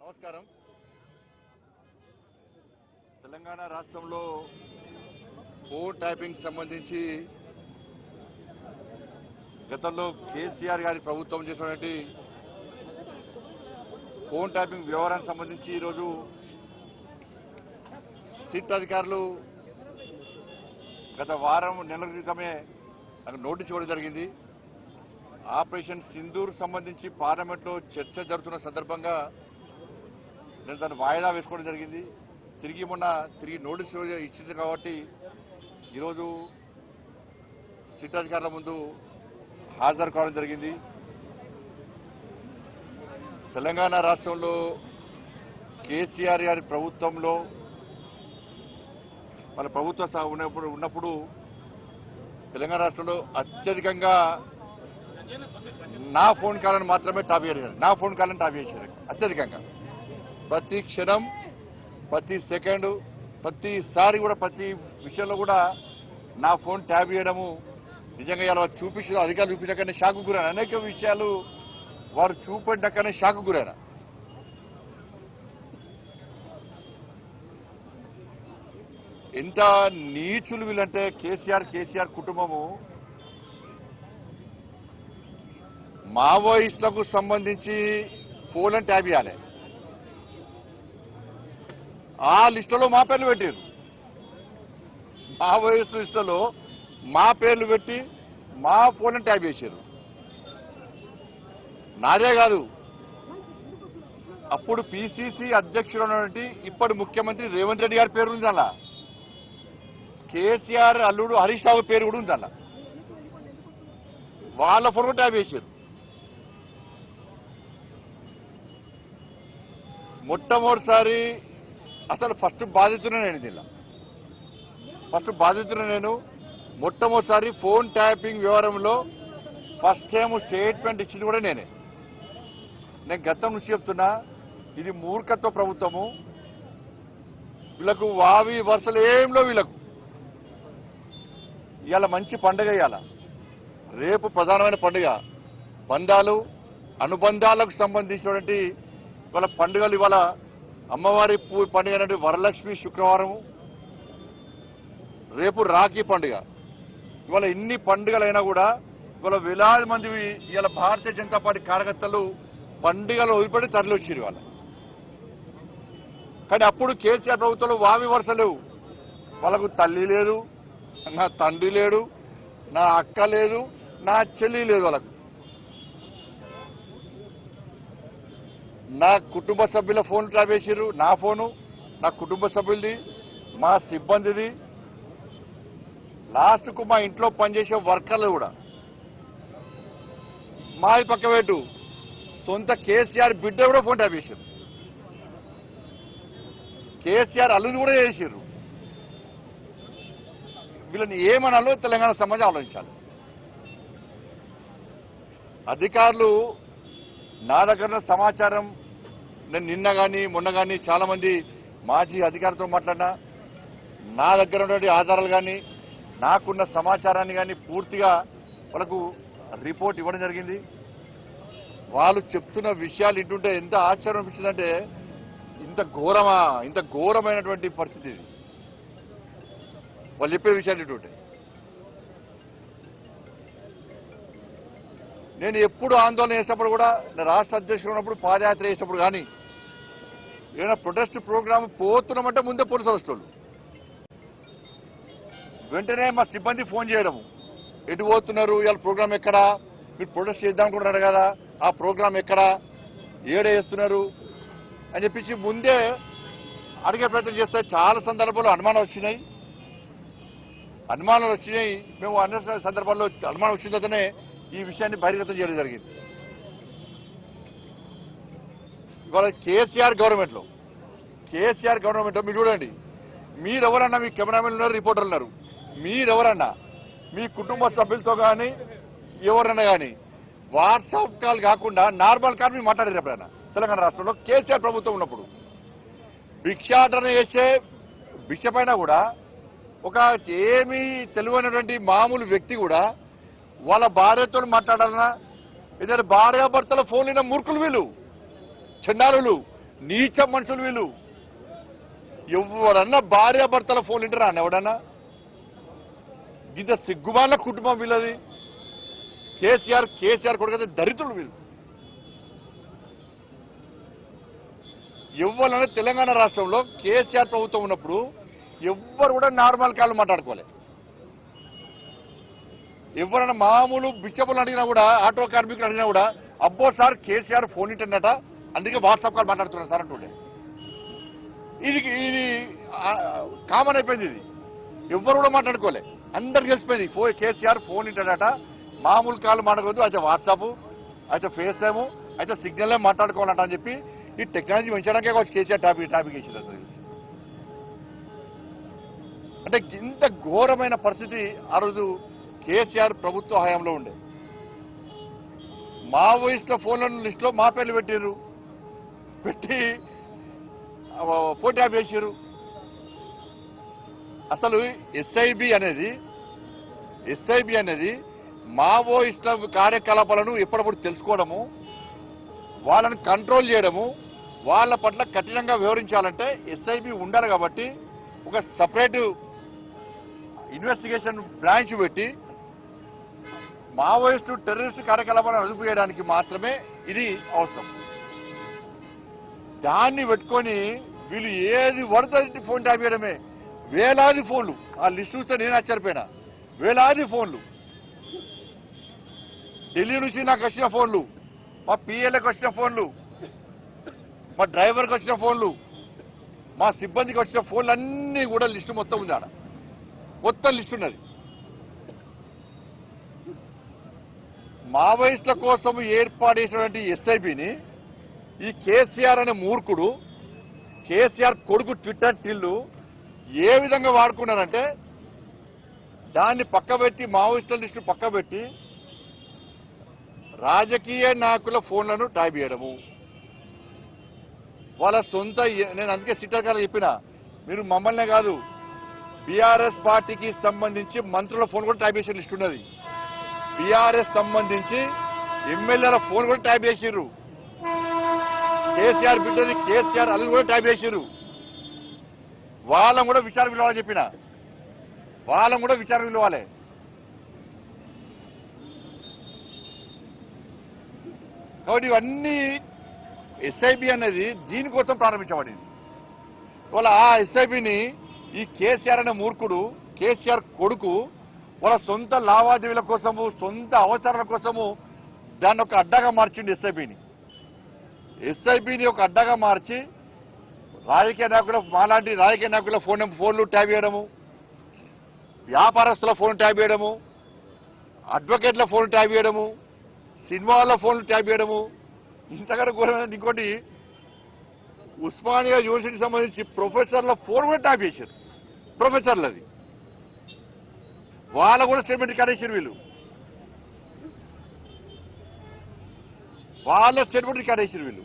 నమస్కారం. తెలంగాణ రాష్ట్రంలో phone tapping సంబంధించి గతంలో కేసీఆర్ గారి ప్రభుత్వం చేసినటువంటి ఫోన్ ట్యాపింగ్ వ్యవహారానికి సంబంధించి ఈరోజు సిట్ అధికారులు గత వారం నెల క్రితమే నాకు నోటీస్ ఇవ్వడం జరిగింది. ఆపరేషన్ సింధూర్ సంబంధించి పార్లమెంట్లో చర్చ జరుగుతున్న సందర్భంగా నేను దాన్ని వాయిదా వేసుకోవడం జరిగింది. తిరిగి మొన్న తిరిగి నోటీస్ ఇచ్చింది కాబట్టి ఈరోజు సిట్ అధికారుల ముందు హాజరు కావడం జరిగింది. తెలంగాణ రాష్ట్రంలో కేసీఆర్ గారి ప్రభుత్వంలో వాళ్ళ ప్రభుత్వ ఉన్నప్పుడు ఉన్నప్పుడు తెలంగాణ రాష్ట్రంలో అత్యధికంగా నా ఫోన్ కాలను మాత్రమే టాప్ చేశారు. నా ఫోన్ కాలను టాప్ చేశారు. అత్యధికంగా. ప్రతి క్షణం ప్రతి సెకండ్ ప్రతిసారి కూడా ప్రతి విషయంలో కూడా నా ఫోన్ ట్యాబ్ చేయడము నిజంగా ఇలా చూపించిన అధికారులు చూపించకనే షాకు గురైన అనేక విషయాలు వారు చూపెట్టకనే షాకు గురైన ఎంత నీచులు వీళ్ళంటే కేసీఆర్ కేసీఆర్ కుటుంబము. మావోయిస్టులకు సంబంధించి ఫోన్ అని ట్యాబ్ చేయాలి. ఆ లిస్టులో మా పేర్లు పెట్టారు. మావోయిస్టు లిస్టులో మా పేర్లు పెట్టి మా ఫోన్ అని ట్యాబ్ చేశారు నాదే కాదు అప్పుడు పిసిసి అధ్యక్షుడు ఉన్నటువంటి ఇప్పటి ముఖ్యమంత్రి రేవంత్ రెడ్డి గారి పేరు ఉంది అలా కేసీఆర్ అల్లుడు హరీష్ రావు పేరు కూడా ఉంది అలా వాళ్ళ ఫోటో కూడా ట్యాబ్ చేశారు. మొట్టమొదటిసారి అసలు ఫస్ట్ బాధితునే నేను దీనిలో. ఫస్ట్ బాధితునే నేను. మొట్టమొదటిసారి ఫోన్ ట్యాపింగ్ వివరంలో ఫస్ట్ టైం స్టేట్మెంట్ ఇచ్చింది కూడా నేనే. నేను గతం నుంచి చెప్తున్నా ఇది మూర్ఖత్వ ప్రభుత్వము. వీళ్ళకు వావి వరుసలు ఏంలో వీళ్ళకు. ఇవాళ మంచి పండుగ ఇవాళ రేపు ప్రధానమైన పండుగ. బంధాలు అనుబంధాలకు సంబంధించినటువంటి ఇవాళ పండుగలు ఇవాళ అమ్మవారి పూ పండుగ అనేది వరలక్ష్మి శుక్రవారము. రేపు రాఖీ పండుగ. ఇవాళ ఇన్ని పండుగలైనా కూడా ఇవాళ వేలాది మంది ఇవాళ భారతీయ జనతా పార్టీ కార్యకర్తలు పండుగలు వదిలిపెట్టి తరలివచ్చారు ఇవాళ. కానీ అప్పుడు కేసీఆర్ ప్రభుత్వంలో వావి వరుస లేవు. వాళ్ళకు తల్లి లేదు నా తండ్రి లేడు నా అక్క లేదు నా చెల్లి లేదు వాళ్ళకు. నా కుటుంబ సభ్యుల ఫోన్ ట్రాప్ చేసిర్రు నా ఫోను నా కుటుంబ సభ్యులది మా సిబ్బందిది. లాస్ట్కు మా ఇంట్లో పనిచేసే వర్కర్లు కూడా. మా పక్క పెట్టు సొంత కేసీఆర్ బిడ్డ కూడా ఫోన్ ట్యాప్ చేశారు కేసీఆర్ అల్లుది కూడా చేసిర్రు. వీళ్ళని ఏమనాలో తెలంగాణ సమాజం ఆలోచించాలి. అధికారులు నా దగ్గర ఉన్న సమాచారం నేను నిన్న కానీ మొన్న కానీ చాలామంది మాజీ అధికారులతో మాట్లాడినా నా దగ్గర ఉన్నటువంటి ఆధారాలు కానీ నాకున్న సమాచారాన్ని కానీ పూర్తిగా వాళ్ళకు రిపోర్ట్ ఇవ్వడం జరిగింది. వాళ్ళు చెప్తున్న విషయాలు ఇంటుంటే ఎంత ఆశ్చర్యం అనిపించిందంటే ఇంత ఘోరమా ఇంత ఘోరమైనటువంటి పరిస్థితి ఇది. వాళ్ళు చెప్పే విషయాలు ఇటువంటి నేను ఎప్పుడు ఆందోళన చేసినప్పుడు కూడా రాష్ట్ర అధ్యక్షుడు ఉన్నప్పుడు పాదయాత్ర చేసినప్పుడు కానీ ఏదైనా ప్రొటెస్ట్ ప్రోగ్రామ్ పోతున్నామంటే ముందే పోలీసు వస్తువులు. వెంటనే మా సిబ్బంది ఫోన్ చేయడము ఎటు పోతున్నారు? ఇవాళ ప్రోగ్రామ్ ఎక్కడా? మీరు ప్రొటెస్ట్ చేద్దాం అనుకుంటున్నారు కదా? ఆ ప్రోగ్రామ్ ఎక్కడా? ఏడే చేస్తున్నారు? అని చెప్పేసి ముందే అడిగే ప్రయత్నం చేస్తే చాలా సందర్భాలు అనుమానం వచ్చినాయి. అనుమానాలు వచ్చినాయి. మేము అన్న సందర్భాల్లో అనుమానం వచ్చిన తర్వాతనే ఈ విషయాన్ని బహిర్గతం చేయడం జరిగింది. ఇవాళ కేసీఆర్ గవర్నమెంట్లో కేసీఆర్ గవర్నమెంట్లో మీరు చూడండి మీరెవరన్నా మీ కెమెరామెన్ ఉన్నారు రిపోర్టర్లు ఉన్నారు మీరెవరన్నా మీ కుటుంబ సభ్యులతో కానీ ఎవరన్నా కానీ వాట్సాప్ కాల్ కాకుండా నార్మల్ కాల్ మీరు మాట్లాడారు ఎప్పుడైనా తెలంగాణ రాష్ట్రంలో కేసీఆర్ ప్రభుత్వం ఉన్నప్పుడు భిక్షాటన చేసే భిక్ష పైన కూడా ఒక ఏమీ తెలివైనటువంటి మామూలు వ్యక్తి కూడా వాళ్ళ భార్యతో మాట్లాడాలన్నా ఇద్దరు భార్యాభర్తల ఫోన్ అయిన మూర్ఖులు వీళ్ళు చండాలులు నీచ మనుషులు వీళ్ళు. ఎవరన్నా భార్యాభర్తల ఫోన్ ఇంటరా అని ఎవడన్నా? ఇంత సిగ్గుమాల కుటుంబం వీళ్ళది. కేసీఆర్ కేసీఆర్ కొడుకు దరిద్రులు వీళ్ళు. ఎవరన్నా తెలంగాణ రాష్ట్రంలో కేసీఆర్ ప్రభుత్వం ఉన్నప్పుడు ఎవ్వరు కూడా నార్మల్ కాళ్ళు మాట్లాడుకోలేదు ఎవరైనా మామూలు బిచ్చబులు అడిగినా కూడా ఆటో కార్మికులు అడిగినా కూడా అబ్బో సార్ కేసీఆర్ ఫోన్ ఇంటన్నట అందుకే వాట్సాప్ కాల్ మాట్లాడుతున్నారు సార్ అంటుండే. ఇది ఇది కామన్ అయిపోయింది ఇది. ఎవరు కూడా మాట్లాడుకోలే. అందరికి తెలిసిపోయింది ఫో కేసీఆర్ ఫోన్ ఇంటన్నట మామూలు కాల్ మాట్లాడకూడదు అయితే వాట్సాప్ అయితే ఫేస్ టైము అయితే సిగ్నల్ మాట్లాడుకోవాలంట అని చెప్పి ఈ టెక్నాలజీ పెంచడానికే కావచ్చు కేసీఆర్ టాపిక్ టాపిక్ ఇచ్చింది తెలిసి అంటే ఇంత ఘోరమైన పరిస్థితి ఆ రోజు కేసీఆర్ ప్రభుత్వ హయాంలో ఉండే. మావోయిస్టుల ఫోన్ల లిస్టులో మా పేర్లు పెట్టారు పెట్టి ఫోటో వేసారు అసలు ఎస్ఐబి అనేది ఎస్ఐబి అనేది మావోయిస్టుల కార్యకలాపాలను ఎప్పటికప్పుడు తెలుసుకోవడము వాళ్ళని కంట్రోల్ చేయడము వాళ్ళ పట్ల కఠినంగా వివరించాలంటే ఎస్ఐబి ఉండాలి కాబట్టి ఒక సపరేట్ ఇన్వెస్టిగేషన్ బ్రాంచ్ పెట్టి మావోయిస్టు టెర్రరిస్ట్ కార్యకలాపాలను అదుపు చేయడానికి మాత్రమే ఇది అవసరం. దాన్ని పెట్టుకొని వీళ్ళు ఏది పడుతుంది ఫోన్ ట్యాప్ చేయడమే. వేలాది ఫోన్లు. ఆ లిస్ట్ చూస్తే నేను ఆశ్చర్యపోయినా. వేలాది ఫోన్లు. ఢిల్లీ నుంచి నాకు వచ్చిన ఫోన్లు. మా పిఏలకు వచ్చిన ఫోన్లు. మా డ్రైవర్కి వచ్చిన ఫోన్లు. మా సిబ్బందికి వచ్చిన ఫోన్లు అన్నీ కూడా లిస్టు మొత్తం ఉంది ఆడ. మొత్తం లిస్ట్ ఉన్నది. మావోయిస్టుల కోసం ఏర్పాటు చేసినటువంటి ఎస్ఐబిని ఈ కేసీఆర్ అనే మూర్ఖుడు కేసీఆర్ కొడుకు ట్విట్టర్ టిల్లు ఏ విధంగా వాడుకున్నారంటే దాన్ని పక్కబెట్టి మావోయిస్టుల లిస్టు పక్కబెట్టి రాజకీయ నాయకుల ఫోన్లను ట్యాప్ చేయడము. వాళ్ళ సొంత నేను అందుకే సిట్టర్ గారు చెప్పిన మీరు మమ్మల్నే కాదు బీఆర్ఎస్ పార్టీకి సంబంధించి మంత్రుల ఫోన్ కూడా ట్యాప్ చేసే లిస్ట్ ఉన్నది. బీఆర్ఎస్ సంబంధించి ఎమ్మెల్యేల ఫోన్ కూడా ట్యాప్ చేసిర్రు. కేసీఆర్ బిడ్డది కేసీఆర్ అల్లు కూడా ట్యాప్ చేసిర్రు. వాళ్ళం కూడా విచారం పిలవాలని చెప్పిన. వాళ్ళం కూడా విచారం పిలవాలి. కాబట్టి ఇవన్నీ ఎస్ఐబి అనేది దీనికోసం ప్రారంభించబడింది. ఇవాళ ఆ ఎస్ఐబిని ఈ కేసీఆర్ అనే మూర్ఖుడు కేసీఆర్ కొడుకు వాళ్ళ సొంత లావాదేవీల కోసము సొంత అవసరాల కోసము దాన్ని ఒక అడ్డగా మార్చింది ఎస్ఐబిని. ఎస్ఐబిని ఒక అడ్డగా మార్చి రాజకీయ నాయకుల మాలాంటి రాజకీయ నాయకుల ఫోన్ ఫోన్లు ట్యాబ్ చేయడము వ్యాపారస్తుల ఫోన్ ట్యాబ్ చేయడము అడ్వకేట్ల ఫోన్ ట్యాబ్ చేయడము సినిమాల ఫోన్లు ట్యాబ్ చేయడము ఇంతకన్నా ఘోరమైన ఇంకోటి ఉస్మానియా యూనివర్సిటీకి సంబంధించి ప్రొఫెసర్ల ఫోన్ కూడా ట్యాప్ చేశారు. ప్రొఫెసర్లది. వాళ్ళ కూడా స్టేట్మెంట్ రికార్డ్ వీళ్ళు. వాళ్ళ స్టేట్మెంట్ రికార్డ్ వీళ్ళు.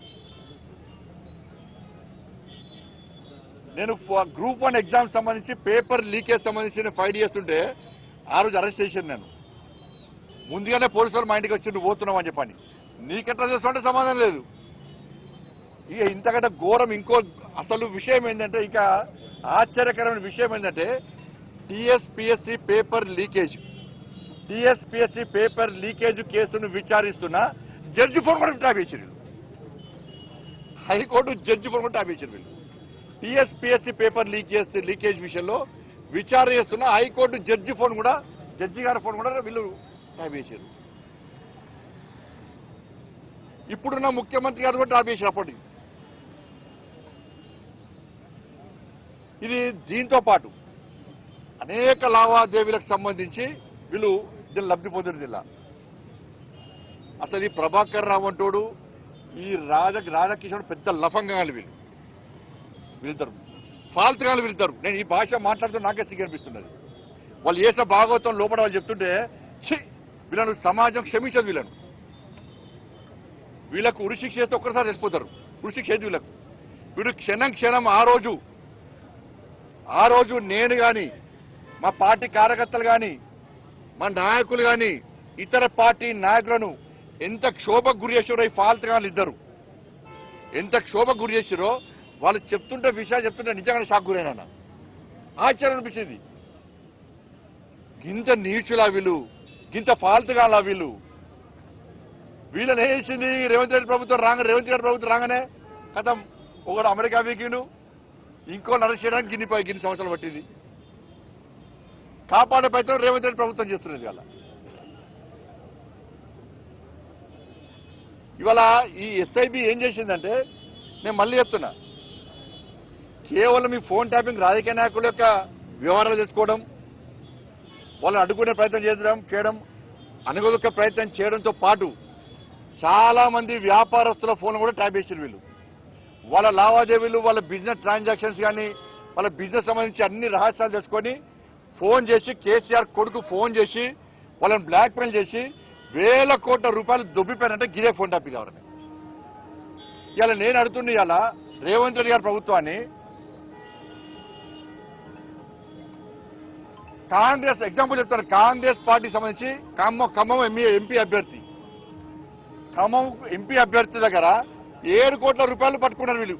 నేను గ్రూప్ వన్ ఎగ్జామ్ సంబంధించి పేపర్ లీకేజ్ సంబంధించి నేను ఫైట్ చేస్తుంటే ఆ రోజు అరెస్ట్ చేశాను నేను. ముందుగానే పోలీసు వాళ్ళు మా ఇంటికి వచ్చి నువ్వు పోతున్నావు అని చెప్పని. నీకెట్లా చేస్తుంటే సమాధానం లేదు. ఇక ఇంతకంటే ఘోరం ఇంకో అసలు విషయం ఏంటంటే ఇక ఆశ్చర్యకరమైన విషయం ఏంటంటే TSPSC paper leakage. TSPSC paper leakage కేసును విచారిస్తున్న జడ్జి ఫోన్ కూడా ట్యాప్ వీళ్ళు. హైకోర్టు జడ్జి ఫోన్ కూడా ట్యాప్ చేశారు వీళ్ళు టిఎస్పిఎస్సి పేపర్ లీకేజ్ లీకేజ్ విషయంలో విచారణ చేస్తున్న హైకోర్టు జడ్జి ఫోన్ కూడా జడ్జి గారి ఫోన్ కూడా వీళ్ళు ట్యాప్ చేశారు ఇప్పుడున్న ముఖ్యమంత్రి గారు కూడా ట్యాప్ చేశారు అప్పటికి. ఇది దీంతో పాటు అనేక లావాదేవీలకు సంబంధించి వీళ్ళు దీన్ని లబ్ధి పొందిన జిల్లా. అసలు ఈ ప్రభాకర్ రావు అంటోడు ఈ రాజ రాధాకిషోర్ పెద్ద లఫంగాలు వీళ్ళు. వీళ్ళిద్దరు. ఫాల్తుగాలు వీళ్ళిద్దరు. నేను ఈ భాష మాట్లాడుతూ నాకే సిగ్గు అనిపిస్తున్నది. వాళ్ళు చేసిన భాగవతం లోపల వాళ్ళు చెప్తుంటే ఛీ! వీళ్ళను సమాజం క్షమించదు వీళ్ళను. వీళ్ళకు ఉరిశిక్ష చేస్తే ఒక్కసారి చచ్చిపోతారు. ఉరిశిక్ష ఏది వీళ్ళకు? వీడు క్షణం క్షణం ఆ రోజు ఆ రోజు నేను కానీ మా పార్టీ కార్యకర్తలు కానీ మా నాయకులు కానీ ఇతర పార్టీ నాయకులను ఎంత క్షోభకు గురి చేసారో ఈ ఫాల్ట్ వాళ్ళు ఇద్దరు. ఎంత క్షోభకు గురి చేసారో వాళ్ళు చెప్తుంటే విషయాలు చెప్తుంటే నిజంగానే షాక్ గురైనా ఆశ్చర్యం అనిపించింది. గింత నీచులా వీళ్ళు గింత ఫాల్ట్ కాలా వీళ్ళు. వీళ్ళని ఏం చేసింది? రేవంత్ రెడ్డి ప్రభుత్వం రాగా రేవంత్ రెడ్డి ప్రభుత్వం రాగానే? కథం ఒకడు అమెరికా వీకిండు ఇంకో అరెస్ట్ చేయడానికి గిన్ని పై గిన్ని సంవత్సరాలు పట్టింది. కాపాడే ప్రయత్నం రేవంత్ రెడ్డి ప్రభుత్వం చేస్తున్నది ఇవాళ. ఇవాళ ఈ ఎస్ఐబి ఏం చేసిందంటే నేను మళ్ళీ చెప్తున్నా కేవలం ఈ ఫోన్ ట్యాపింగ్ రాజకీయ నాయకుల యొక్క వ్యవహారాలు చేసుకోవడం వాళ్ళని అడ్డుకునే ప్రయత్నం చేయడం చేయడం అనుగొలక ప్రయత్నం చేయడంతో పాటు చాలా మంది వ్యాపారస్తుల ఫోన్ కూడా ట్యాప్ చేసారు వీళ్ళు. వాళ్ళ లావాదేవీలు వాళ్ళ బిజినెస్ ట్రాన్సాక్షన్స్ కానీ వాళ్ళ బిజినెస్ సంబంధించి అన్ని రహస్యాలు తెలుసుకొని ఫోన్ చేసి కేసీఆర్ కొడుకు ఫోన్ చేసి వాళ్ళని బ్లాక్ మెయిల్ చేసి వేల కోట్ల రూపాయలు దొబ్బిపోయారంటే గిరే ఫోన్ ట్యాప్ కావాలని ఇలా నేను అడుగుతుంది ఇలా రేవంత్ రెడ్డి గారి ప్రభుత్వాన్ని కాంగ్రెస్ ఎగ్జాంపుల్ చెప్తాను కాంగ్రెస్ పార్టీ సంబంధించి ఖమ్మం ఖమ్మం ఎంపీ అభ్యర్థి. ఖమ్మం ఎంపీ అభ్యర్థి దగ్గర ఏడు కోట్ల రూపాయలు పట్టుకున్నారు వీళ్ళు.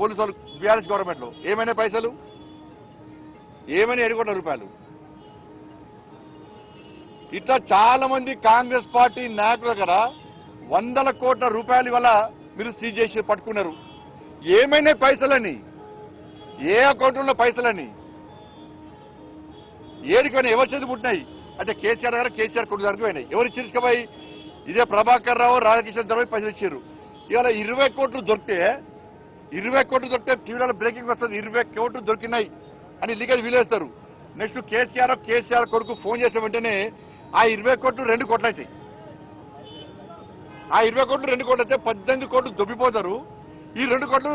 పోలీసు వాళ్ళు బీఆర్ఎస్ గవర్నమెంట్లో. ఏమైనా పైసలు? ఏమైనా ఏడు కోట్ల రూపాయలు? ఇట్లా చాలా మంది కాంగ్రెస్ పార్టీ నాయకుల దగ్గర వందల కోట్ల రూపాయలు వల్ల మీరు సీజ్ చేసి పట్టుకున్నారు. ఏమైనా పైసలని? ఏ అకౌంట్లో పైసలని? ఏడికైనా ఎవరి చేతి పుట్టినాయి? అంటే కేసీఆర్ గారు కేసీఆర్ కొడుకు దానికి పోయినాయి. ఎవరు చిరుచుకపోయి ఇదే ప్రభాకర్ రావు రాధాకృష్ణ దగ్గర పైసలు ఇచ్చారు ఇవాళ ఇరవై కోట్లు దొరికితే ఇరవై కోట్లు దొరికితే టీవీలో బ్రేకింగ్ వస్తుంది. ఇరవై కోట్లు దొరికినాయి అని లీగల్ వీలేస్తారు. నెక్స్ట్ కేసీఆర్ కేసీఆర్ కొడుకు ఫోన్ చేసే వెంటనే ఆ ఇరవై కోట్లు రెండు కోట్లు అవుతాయి ఆ ఇరవై కోట్లు రెండు కోట్లు అయితే పద్దెనిమిది కోట్లు దొబ్బిపోతారు. ఈ రెండు కోట్లు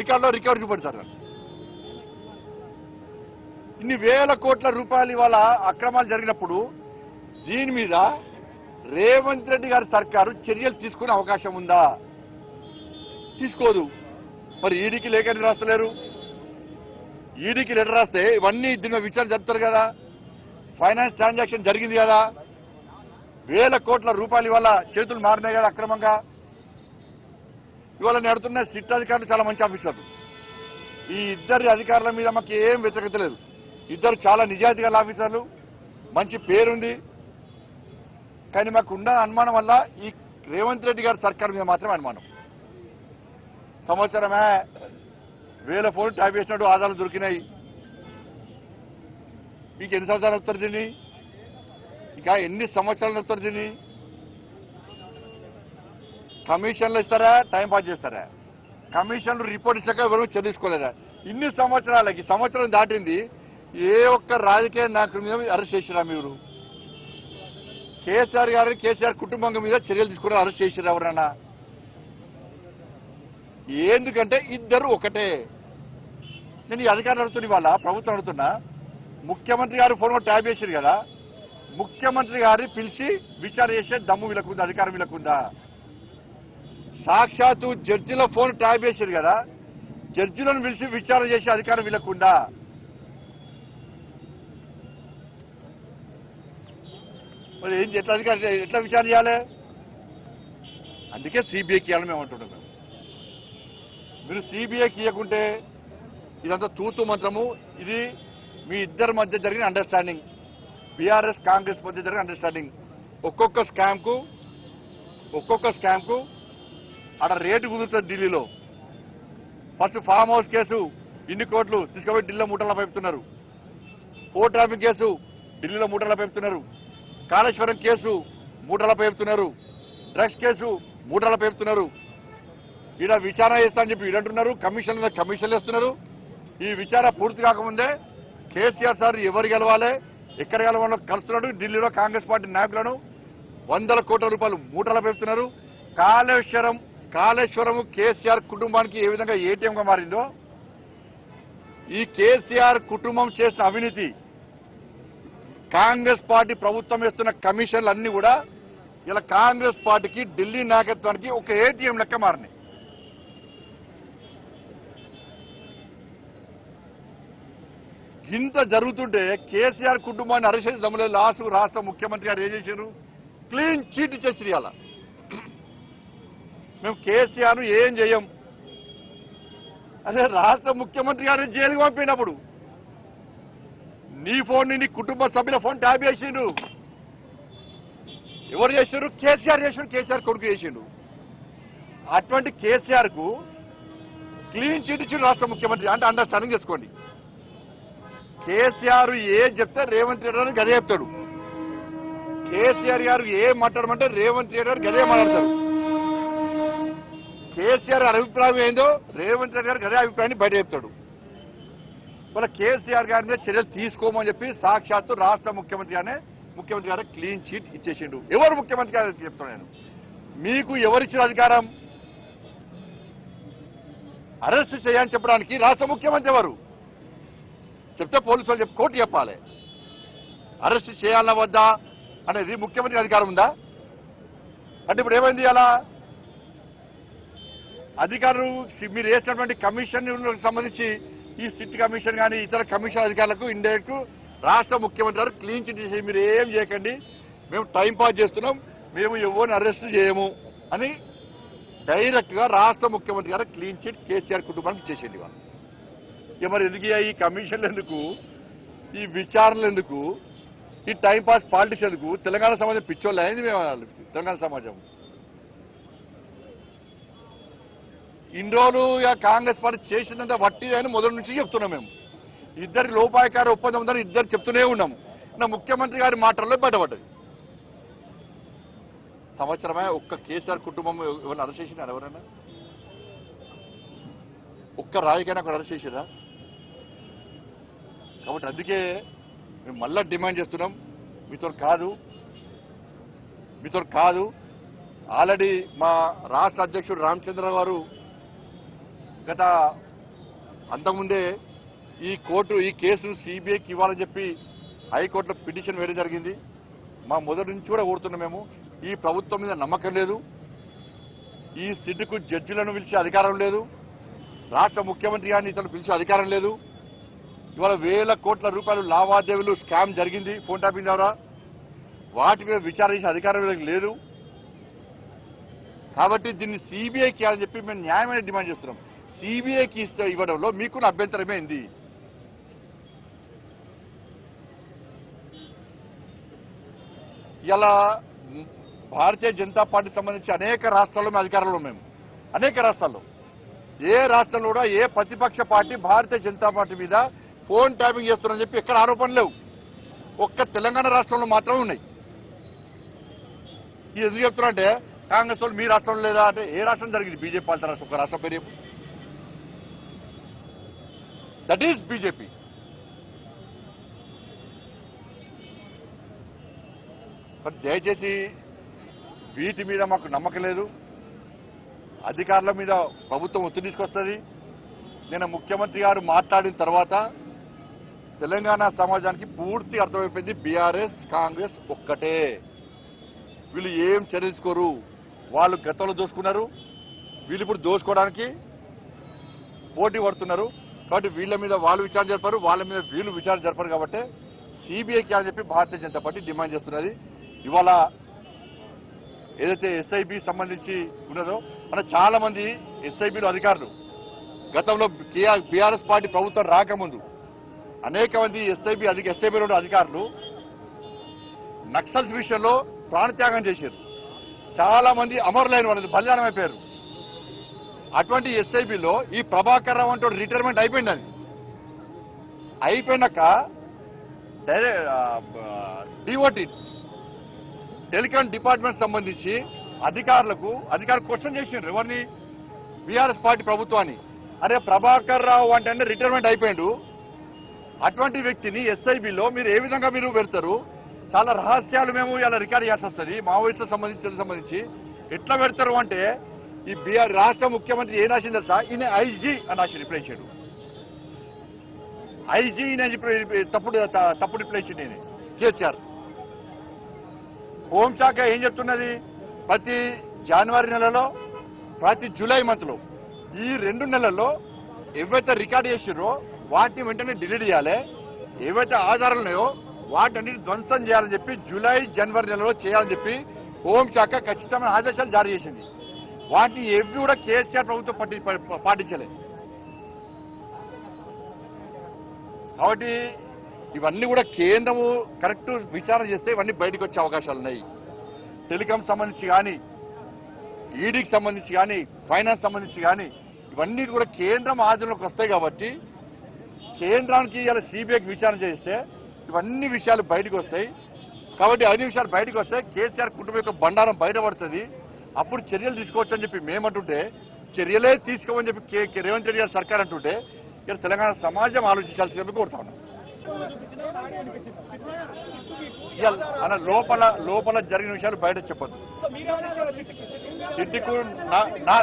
రికార్డులో రికవరీ చూపెడతారు. ఇన్ని వేల కోట్ల రూపాయలు ఇవాళ అక్రమాలు జరిగినప్పుడు దీని మీద రేవంత్ రెడ్డి గారి సర్కారు చర్యలు తీసుకునే అవకాశం ఉందా? తీసుకోదు. మరి ఈడీకి లేఖని రాస్తలేరు? ఈడీకి లెటర్ రాస్తే ఇవన్నీ దీని మీద విచారణ జరుపుతారు కదా. ఫైనాన్స్ ట్రాన్సాక్షన్ జరిగింది కదా. వేల కోట్ల రూపాయలు ఇవాళ చేతులు మారినాయి కదా అక్రమంగా. ఇవాళ నడుతున్న సిట్ అధికారులు చాలా మంచి ఆఫీసర్లు ఈ ఇద్దరి అధికారుల మీద మాకు ఏం వ్యతిరేకత లేదు. ఇద్దరు చాలా నిజాయితీ గల ఆఫీసర్లు. మంచి పేరుంది. కానీ మాకు ఉన్న అనుమానం వల్ల ఈ రేవంత్ రెడ్డి గారి సర్కార్ మీద మాత్రమే అనుమానం. సంవత్సరమే వేల ఫోన్ ట్యాప్ చేసినట్టు ఆధారాలు దొరికినాయి. మీకు ఎన్ని సంవత్సరాలు వస్తారు దీన్ని? ఇంకా ఎన్ని సంవత్సరాలు వస్తారు దీన్ని? కమిషన్లు ఇస్తారా? టైం పాస్ చేస్తారా? కమిషన్లు రిపోర్ట్ ఇచ్చాక ఎవరు చెల్లించుకోలేదా ఇన్ని సంవత్సరాలకి సంవత్సరం దాటింది. ఏ ఒక్క రాజకీయ నాయకుల మీద అరెస్ట్ చేసిరా మీరు? కేసీఆర్ గారిని కేసీఆర్ కుటుంబం మీద చర్యలు తీసుకుని అరెస్ట్ చేసిరా ఎవరన్నా? ఎందుకంటే ఇద్దరు ఒకటే. నేను ఈ అధికారులు అడుగుతున్న ఇవాళ ప్రభుత్వం అడుగుతున్నా. ముఖ్యమంత్రి గారు ఫోన్ ట్యాబ్ చేశారు కదా. ముఖ్యమంత్రి గారిని పిలిచి విచారణ చేసే దమ్ము వీళ్ళకుందా అధికారం వీళ్ళకుందా? సాక్షాత్తు జడ్జిల ఫోన్ ట్యాబ్ చేశారు కదా. జడ్జిలను పిలిచి విచారణ చేసే అధికారం వీళ్ళకుందా? మరి ఏం ఎట్లా అధికారి ఎట్లా విచారణ చేయాలి? అందుకే సిబిఐకి ఇవ్వాలని మేము అంటున్నాం మేము. మీరు సిబిఐకి ఇవ్వకుంటే ఇదంతా తూతు మంత్రము. ఇది మీ ఇద్దరి మధ్య జరిగిన అండర్స్టాండింగ్ బీఆర్ఎస్ కాంగ్రెస్ మధ్య జరిగిన అండర్స్టాండింగ్ ఒక్కొక్క స్కామ్కు ఒక్కొక్క స్కామ్కు అక్కడ రేటు కుదురుతుంది ఢిల్లీలో. ఫస్ట్ ఫామ్ హౌస్ కేసు ఇన్ని కోట్లు తీసుకుపోయి ఢిల్లీలో మూటల పెడుతున్నారు ఫోర్ ట్రాఫిక్ కేసు ఢిల్లీలో మూటల్లో పెడుతున్నారు కాళేశ్వరం కేసు మూటల పేపుతున్నారు. డ్రగ్స్ కేసు మూటల పేపుతున్నారు. ఈడ విచారణ చేస్తా అని చెప్పి ఈడంటున్నారు. కమిషన్ మీద కమిషన్లు వేస్తున్నారు. ఈ విచారణ పూర్తి కాకముందే కేసీఆర్ సార్ ఎవరు గెలవాలి ఎక్కడ గెలవాలో కలుస్తున్నాడు. ఢిల్లీలో కాంగ్రెస్ పార్టీ నాయకులను వందల కోట్ల రూపాయలు మూటల పెడుతున్నారు కాళేశ్వరం కాళేశ్వరం కేసీఆర్ కుటుంబానికి ఏ విధంగా ఏటీఎంగా మారిందో ఈ కేసీఆర్ కుటుంబం చేసిన అవినీతి కాంగ్రెస్ పార్టీ ప్రభుత్వం వేస్తున్న కమిషన్లు అన్ని కూడా ఇలా కాంగ్రెస్ పార్టీకి ఢిల్లీ నాయకత్వానికి ఒక ఏటీఎం లెక్క మారినాయి. ఇంత జరుగుతుంటే కేసీఆర్ కుటుంబాన్ని అరెస్ట్ చేసి లాస్ట్ రాష్ట్ర ముఖ్యమంత్రి గారు ఏం చేశారు? క్లీన్ చీట్ ఇచ్చేసి ఇవాళ. మేము కేసీఆర్ ఏం చేయం? అదే రాష్ట్ర ముఖ్యమంత్రి గారు జైలుకి పంపినప్పుడు నీ ఫోన్ నీ కుటుంబ సభ్యుల ఫోన్ ట్యాబ్ చేసిండు. ఎవరు చేసిండ్రు కేసీఆర్ చేసిండు కేసీఆర్ కొడుకు చేసిండు. అటువంటి కేసీఆర్కు క్లీన్ చిట్ ఇచ్చిండు రాష్ట్ర ముఖ్యమంత్రి. అంటే అండర్స్టాండింగ్ చేసుకోండి. కేసీఆర్ ఏం చెప్తే రేవంత్ రెడ్డి గారు గదే చెప్తాడు. కేసీఆర్ గారు ఏం మాట్లాడమంటే రేవంత్ రెడ్డి గారు గదే మాట్లాడతారు. కేసీఆర్ అభిప్రాయం ఏందో రేవంత్ రెడ్డి గారు గదే అభిప్రాయాన్ని బయట చెప్తాడు. వాళ్ళ కేసీఆర్ గారి మీద చర్యలు తీసుకోమని చెప్పి సాక్షాత్తు రాష్ట్ర ముఖ్యమంత్రి గానే ముఖ్యమంత్రి గారు క్లీన్ చీట్ ఇచ్చేసిండు. ఎవరు ముఖ్యమంత్రి గారు చెప్తాను నేను? మీకు ఎవరిచ్చిన అధికారం? అరెస్ట్ చేయని చెప్పడానికి రాష్ట్ర ముఖ్యమంత్రి ఎవరు? చెప్తే పోలీసు వాళ్ళు చెప్పి కోర్టు చెప్పాలి. అరెస్ట్ చేయాలన్నా వద్దా? అనేది ముఖ్యమంత్రి అధికారం ఉందా? అంటే ఇప్పుడు ఏమైంది అలా? అధికారులు మీరు వేసినటువంటి కమిషన్ సంబంధించి ఈ సిట్ కమిషన్ కానీ ఇతర కమిషన్ అధికారులకు ఇండైరెక్ట్ రాష్ట్ర ముఖ్యమంత్రి గారు క్లీన్ చిట్ చేసి మీరు ఏం చేయకండి. మేము టైం పాస్ చేస్తున్నాం. మేము ఎవరిని అరెస్ట్ చేయము అని డైరెక్ట్గా రాష్ట్ర ముఖ్యమంత్రి గారు క్లీన్ చిట్ కేసీఆర్ కుటుంబానికి చేసేది వాళ్ళు. ఇక మరి ఎందుకు ఈ కమిషన్లు ఎందుకు? ఈ విచారణలు ఎందుకు? ఈ టైం పాస్ పాలిటిక్స్ ఎందుకు? తెలంగాణ సమాజం పిచ్చోళ్ళు అయింది మేము తెలంగాణ సమాజం. ఇన్ని రోజులు ఇక కాంగ్రెస్ పార్టీ చేసినంత వట్టి అని మొదటి నుంచి చెప్తున్నాం మేము. ఇద్దరి లోపాయకార ఒప్పందం ఉందని ఇద్దరు చెప్తూనే ఉన్నాము నా ముఖ్యమంత్రి గారి మాటల్లో బయటపడ్డది. సంవత్సరమే ఒక్క కేసీఆర్ కుటుంబం ఎవరిని అరెస్ట్ చేసినారు ఎవరైనా? ఒక్క రాయికైనా నాకు అరెస్ట్ చేసిరా? కాబట్టి అందుకే మేము మళ్ళా డిమాండ్ చేస్తున్నాం. మీతో కాదు. మీతో కాదు. ఆల్రెడీ మా రాష్ట్ర అధ్యక్షుడు రామచంద్ర గారు గత అంతకుముందే ఈ కోర్టు ఈ కేసు సిబిఐకి ఇవ్వాలని చెప్పి హైకోర్టులో పిటిషన్ వేయడం జరిగింది. మా మొదటి నుంచి కూడా కోరుతున్నాం మేము. ఈ ప్రభుత్వం మీద నమ్మకం లేదు. ఈ సిడ్డుకు జడ్జిలను పిలిచే అధికారం లేదు. రాష్ట్ర ముఖ్యమంత్రి గారిని ఇతను పిలిచే అధికారం లేదు. ఇవాళ వేల కోట్ల రూపాయలు లావాదేవీలు స్కామ్ జరిగింది ఫోన్ ట్యాపింగ్ ద్వారా. వాటి మీద విచారణ చేసే అధికారం లేదు. కాబట్టి దీన్ని సిబిఐకి అని చెప్పి మేము న్యాయమైన డిమాండ్ చేస్తున్నాం. సిబిఐకి ఇస్తే ఇవ్వడంలో మీకు అభ్యంతరమైంది ఇలా భారతీయ జనతా పార్టీ సంబంధించి అనేక రాష్ట్రాల్లో మేము అధికారంలో మేము. అనేక రాష్ట్రాల్లో. ఏ రాష్ట్రంలో కూడా ఏ ప్రతిపక్ష పార్టీ భారతీయ జనతా పార్టీ మీద ఫోన్ ట్యాపింగ్ చేస్తున్నారని చెప్పి ఎక్కడ ఆరోపణలు లేవు. ఒక్క తెలంగాణ రాష్ట్రంలో మాత్రమే ఉన్నాయి. ఇది ఎందుకు చెప్తున్నా అంటే కాంగ్రెస్ వాళ్ళు మీ రాష్ట్రంలో లేదా అంటే ఏ రాష్ట్రం జరిగింది? బీజేపీ పాలిత రాష్ట్రం ఒక రాష్ట్రం పేరు దట్ ఈజ్ బీజేపీ బట్ దయచేసి వీటి మీద మాకు నమ్మకం లేదు. అధికారుల మీద ప్రభుత్వం ఒత్తిడి తీసుకొస్తుంది. నేను ముఖ్యమంత్రి గారు మాట్లాడిన తర్వాత తెలంగాణ సమాజానికి పూర్తి అర్థమైపోయింది బీఆర్ఎస్ కాంగ్రెస్ ఒక్కటే. వీళ్ళు ఏం చర్యించుకోరు వాళ్ళు గతంలో దోసుకున్నారు వీళ్ళు ఇప్పుడు దోసుకోవడానికి పోటీ పడుతున్నారు. కాబట్టి వీళ్ళ మీద వాళ్ళు విచారణ జరపరు వాళ్ళ మీద వీళ్ళు విచారణ జరపరు కాబట్టి సిబిఐకి అని చెప్పి భారతీయ జనతా పార్టీ డిమాండ్ చేస్తున్నది. ఇవాళ ఏదైతే ఎస్ఐబి సంబంధించి ఉన్నదో మన చాలా మంది ఎస్ఐబిలు అధికారులు గతంలో బీఆర్ఎస్ పార్టీ ప్రభుత్వం రాకముందు అనేక మంది ఎస్ఐబి అధిక ఎస్ఐబిలో ఉన్న అధికారులు నక్సల్స్ విషయంలో ప్రాణత్యాగం చేశారు. చాలా మంది అమరులైన వాళ్ళది బలిదానం అయిపోయారు అటువంటి ఎస్ఐబిలో ఈ ప్రభాకర్ రావు అంటే రిటైర్మెంట్ అయిపోయింది అది అయిపోయినాక డిఓటి టెలికాం డిపార్ట్మెంట్ సంబంధించి అధికారులకు అధికారులు క్వశ్చన్ చేసిండ్రు. ఎవరిని? బీఆర్ఎస్ పార్టీ ప్రభుత్వాన్ని. అరే ప్రభాకర్ రావు అంటే రిటైర్మెంట్ అయిపోయాడు. అటువంటి వ్యక్తిని ఎస్ఐబిలో మీరు ఏ విధంగా మీరు పెడతారు? చాలా రహస్యాలు మేము ఇలా రికార్డ్ చేయాల్సి వస్తుంది. మావోయిస్టులకు సంబంధించి సంబంధించి. ఎట్లా పెడతారు అంటే ఈ బీఆర్ రాష్ట్ర ముఖ్యమంత్రి ఏం రాసింది తెలుసా ఈయన ఐజీ అని రాసి రిప్లై చేయడు ఐజీ తప్పుడు తప్పుడు రిప్లై ఇచ్చింది నేను కేసీఆర్. హోంశాఖ ఏం చెప్తున్నది? ప్రతి జనవరి నెలలో ప్రతి జూలై మంత్లో ఈ రెండు నెలల్లో ఎవైతే రికార్డ్ చేసిర్రో వాటిని వెంటనే డిలీట్ చేయాలి. ఏవైతే ఆధారాలు ఉన్నాయో వాటిని ధ్వంసం చేయాలని చెప్పి జూలై జనవరి నెలలో చేయాలని చెప్పి హోంశాఖ ఖచ్చితమైన ఆదేశాలు జారీ చేసింది. వాటిని ఏవి కూడా కేసీఆర్ ప్రభుత్వం పట్టి పాటించలేదు కాబట్టి ఇవన్నీ కూడా కేంద్రము కరెక్ట్ విచారణ చేస్తే ఇవన్నీ బయటకు వచ్చే అవకాశాలు ఉన్నాయి. టెలికాం సంబంధించి కానీ ఈడీకి సంబంధించి కానీ ఫైనాన్స్ సంబంధించి కానీ ఇవన్నీ కూడా కేంద్రం ఆధీనంలోకి వస్తాయి కాబట్టి కేంద్రానికి ఇలా సిబిఐకి విచారణ చేస్తే ఇవన్నీ విషయాలు బయటకు వస్తాయి. కాబట్టి అన్ని విషయాలు బయటకు వస్తాయి కేసీఆర్ కుటుంబం యొక్క బండారం బయటపడుతుంది అప్పుడు చర్యలు తీసుకోవచ్చు అని చెప్పి మేమంటుంటే చర్యలే తీసుకోమని చెప్పి రేవంత్ రెడ్డి గారు సర్కార్ అంటుంటే ఇక్కడ తెలంగాణ సమాజం ఆలోచించాల్సిందని కోరుతా ఉన్నాం లోపల లోపల జరిగిన విషయాలు బయట చెప్పొద్దు. సిట్టికు నా- నా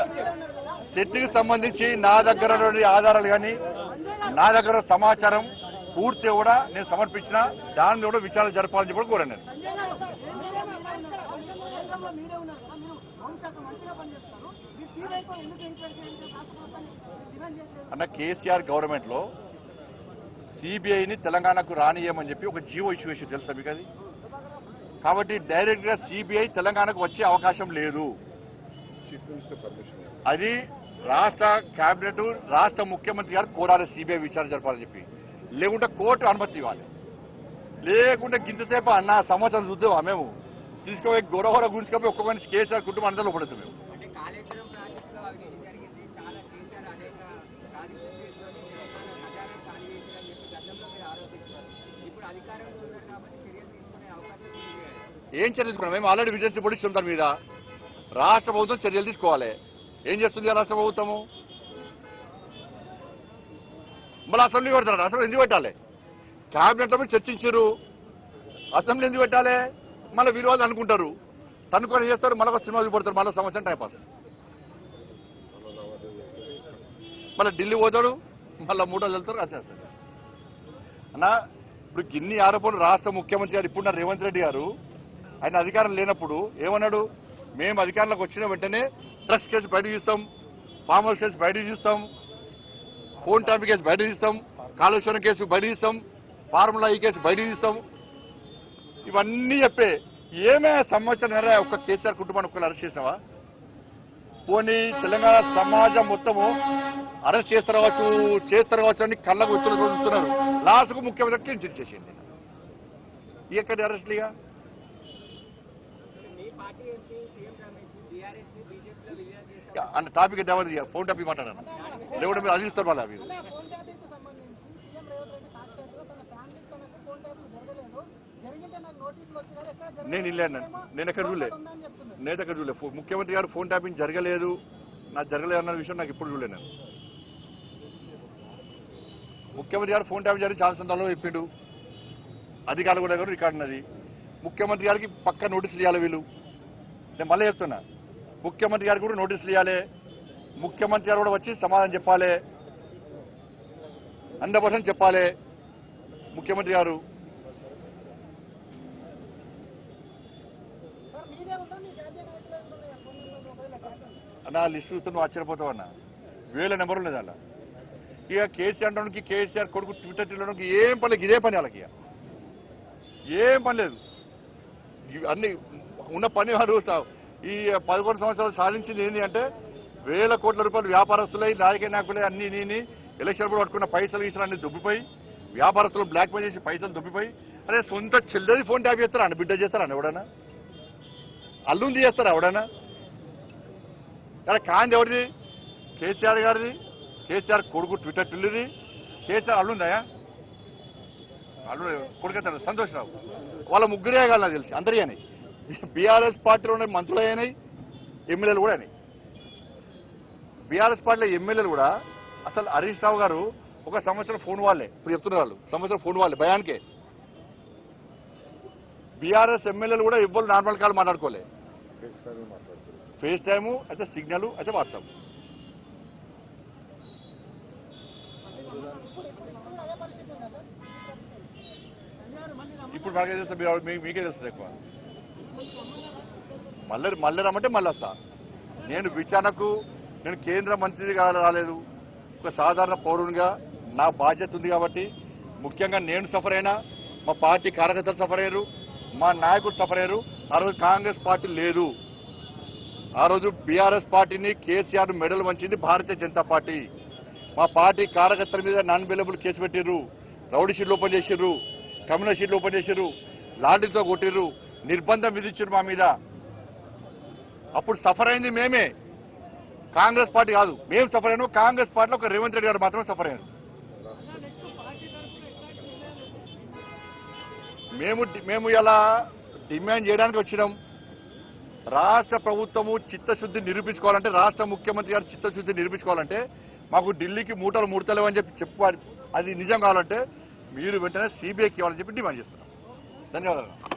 సిట్టికి సంబంధించి నా దగ్గర ఆధారాలు కానీ నా దగ్గర సమాచారం పూర్తి కూడా నేను సమర్పించిన దాన్ని కూడా విచారణ జరపాలని చెప్పి కూడా కోరాను నేను. కేంద్రంలో మీరే ఉన్నారు కదా మీరు హోంశాఖ మంత్రిగా పనిచేస్తారు. మీరు సీరైతే ఎందుకు ఎంక్వైరీ చేయాలి రాష్ట్ర ప్రభుత్వాన్ని డిమాండ్ చేసేది అన్న కేసీఆర్ గవర్నమెంట్లో సిబిఐని తెలంగాణకు రానియమని చెప్పి ఒక జీవో ఇష్యూ చేసి తెలుసా మీకు అది? కాబట్టి డైరెక్ట్గా సిబిఐ తెలంగాణకు వచ్చే అవకాశం లేదు. అది రాష్ట్ర కేబినెట్ రాష్ట్ర ముఖ్యమంత్రి గారు కోరాలి సిబిఐ విచారణ జరపాలని చెప్పి. లేకుంటే కోర్టు అనుమతి ఇవ్వాలి. లేకుంటే గింతసేపు అన్న సంవత్సరం చూద్దామా మేము? తీసుకుపోయి గొడవర గురించుకపోయి ఒక్క మనిషి కేసీఆర్ కుటుంబం అందరిలో పడుతుంది మేము. ఏం చర్యలు తీసుకున్నాం? మేము ఆల్రెడీ విజిలెన్స్ పొడిస్తాం దాని మీద. రాష్ట్ర ప్రభుత్వం చర్యలు తీసుకోవాలి. ఏం చేస్తుంది రాష్ట్ర ప్రభుత్వము? మళ్ళీ అసెంబ్లీ పెడతారు. అసెంబ్లీ ఎందుకు పెట్టాలి? క్యాబినెట్ చర్చించారు. అసెంబ్లీ ఎందుకు పెట్టాలి? మళ్ళీ విరోధం అనుకుంటారు. తనుకొని చేస్తారు? మళ్ళీ సినిమా చూపడతారు. మళ్ళీ సంవత్సరం టైంపాస్ మళ్ళీ ఢిల్లీ పోతాడు. మళ్ళీ మూడో వెళ్తారు వచ్చేస్తారు అన్నా ఇప్పుడు గిన్ని ఆరోపణలు రాష్ట్ర ముఖ్యమంత్రి గారు ఇప్పుడున్న రేవంత్ రెడ్డి గారు ఆయన అధికారం లేనప్పుడు ఏమన్నాడు? మేము అధికారంలోకి వచ్చిన వెంటనే డ్రగ్స్ కేసు బయట తీస్తాం. ఫామ్ హౌస్ కేసు బయట తీస్తాం. ఫోన్ ట్రాఫిక్ కేసు బయట తీస్తాం. కాళేశ్వరం కేసు బయట తీస్తాం. ఫార్ములా ఈ కేసు బయట తీస్తాం. ఇవన్నీ చెప్పే ఏమే సంవత్సరం ఒక కేసీఆర్ కుటుంబాన్ని ఒక్కరు అరెస్ట్ చేసినావా? పోనీ తెలంగాణ సమాజం మొత్తము అరెస్ట్ చేస్తారు కావచ్చు చేస్తారు కావచ్చు అని కళ్ళకు వచ్చిన చూస్తున్నారు. లాస్ట్ ముఖ్యమంత్రి క్లీన్ చిట్ చేసింది. ఎక్కడి అరెస్ట్ లిగా మీ అన్న టాపిక్ డెవలప్ ఫోన్ టాపిక్ మాట్లాడాను? లేకుంటే మీరు అదిస్తారు మళ్ళీ మీరు అలా ఫోన్ ట్యాపింగ్ సంబంధించి సీఎం రేవంత్ రెడ్డి సాక్షాత్తుగా తన ఫ్యామిలీతో నాకు ఫోన్ ట్యాపింగ్ జరగలేదు జరిగింటే నాకు నోటీసులు వచ్చినారు ఎక్కడ జరగలేదు నేను వెళ్ళాను నేను ఎక్కడ చూడలే. నేను ఎక్కడ చూడలే. ముఖ్యమంత్రి గారు ఫోన్ ట్యాపింగ్ జరగలేదు. నాకు జరగలేదు అన్న విషయం నాకు ఇప్పుడు చూడలేదు నేను. ముఖ్యమంత్రి గారు ఫోన్ ట్యాపింగ్ జరిగి చాలా సందర్భంలో చెప్పిండు. అధికారులు కూడా దగ్గర రికార్డు ఉన్నది. ముఖ్యమంత్రి గారికి పక్క నోటీసులు ఇవ్వాలి వీళ్ళు. నేను మళ్ళీ చెప్తున్నా. ముఖ్యమంత్రి గారికి కూడా నోటీసులు ఇవ్వాలి. ముఖ్యమంత్రి గారు కూడా వచ్చి సమాధానం చెప్పాలి. హండ్రెడ్ చెప్పాలి. ముఖ్యమంత్రి గారు సార్ మీదే ఉందా మీ జాతీయ నాయకులే ఉన్నాయి ఆ ఫోన్ నెంబర్ మొబైల్ అన్న నా లిస్ట్ చూస్తే నువ్వు ఆశ్చర్యపోతావు అన్న. వేల నెంబర్లు లేదు అలా ఇక కేసీఆర్ అంటానికి కేసీఆర్ కొడుకు ట్విట్టర్ తినడానికి ఏం పని ఇదే పని వాళ్ళకి ఇక. ఏం పని లేదు. అన్ని ఉన్న పని వారు ఈ పదకొండు సంవత్సరాలు సాధించింది ఏంటి అంటే వేల కోట్ల రూపాయలు వ్యాపారస్తులై రాజకీయ నాయకులై అన్ని నీని ఎలక్షన్ కూడా పట్టుకున్న పైసలు గీసిన అన్ని దుబ్బిపోయి వ్యాపారస్తులు బ్లాక్ మెయిల్ చేసి పైసలు దుబ్బిపోయి అదే సొంత చెల్లెది ఫోన్ ట్యాప్ చేస్తారా అన్న బిడ్డ చేస్తారా అన్న ఎవడన్నా? అల్లుంది చేస్తారా ఎవడన్నా? ఇక్కడ కాంది ఎవరిది? కేసీఆర్ గారిది. కేసీఆర్ కొడుకు ట్విట్టర్ టిల్లుది. కేసీఆర్ అల్లుందాయా అల్లు కొడుకు సంతోష్ రావు వాళ్ళ ముగ్గురే కాదు నాకు తెలిసి అందరి అయినాయి. బీఆర్ఎస్ పార్టీలో ఉన్న మంత్రులు అయినాయి ఎమ్మెల్యేలు కూడా అయినాయి. బీఆర్ఎస్ పార్టీలో ఎమ్మెల్యేలు కూడా అసలు హరీష్ రావు గారు ఒక సంవత్సరం ఫోన్ వాళ్ళే. ఇప్పుడు చెప్తున్నారు వాళ్ళు సంవత్సరం ఫోన్ వాళ్ళే భయానికే. బీఆర్ఎస్ ఎమ్మెల్యేలు కూడా ఇవ్వరు నార్మల్ కాల్ మాట్లాడుకోలే. ఫేస్ టైము అయితే సిగ్నల్ అయితే వాట్సాప్. ఇప్పుడు ఇప్పుడు తెలుస్తుంది? మీరు మీ- మీకే తెలుస్తుంది ఎక్కువ? మళ్ళీ మళ్ళీ రమ్మంటే మళ్ళీ వస్తా. నేను విచారణకు నేను కేంద్ర మంత్రిగా రాలేదు. ఒక సాధారణ పౌరునిగా నా బాధ్యత ఉంది కాబట్టి ముఖ్యంగా నేను సఫర్ అయినా మా పార్టీ కార్యకర్తలు సఫర్ అయ్యారు మా నాయకుడు సఫర్ అయ్యారు ఆ రోజు కాంగ్రెస్ పార్టీ లేదు. ఆ రోజు బీఆర్ఎస్ పార్టీని కేసీఆర్ మెడల్ వంచింది భారతీయ జనతా పార్టీ. మా పార్టీ కార్యకర్తల మీద నాన్ అవైలబుల్ కేసు పెట్టిర్రు రౌడీ షీట్లు ఓపెన్ చేసిర్రు కమ్యూనల్ షీట్లు ఓపెన్ చేసిర్రు లాఠీలతో కొట్టిర్రు నిర్బంధం విధించారు మా మీద. అప్పుడు సఫర్ అయింది మేమే. కాంగ్రెస్ పార్టీ కాదు మేము సఫర్ అయినాం. కాంగ్రెస్ పార్టీలో ఒక రేవంత్ రెడ్డి గారు మాత్రమే సఫర్ అయ్యారు. మేము మేము ఇలా డిమాండ్ చేయడానికి వచ్చినాం. రాష్ట్ర ప్రభుత్వము చిత్తశుద్ధి నిరూపించుకోవాలంటే రాష్ట్ర ముఖ్యమంత్రి గారు చిత్తశుద్ధి నిరూపించుకోవాలంటే మాకు ఢిల్లీకి మూటలు ముడతలేవు అని చెప్పి చెప్పాలి అది నిజం కావాలంటే మీరు వెంటనే సిబిఐకి ఇవ్వాలని చెప్పి డిమాండ్ చేస్తున్నాం. ధన్యవాదాలు.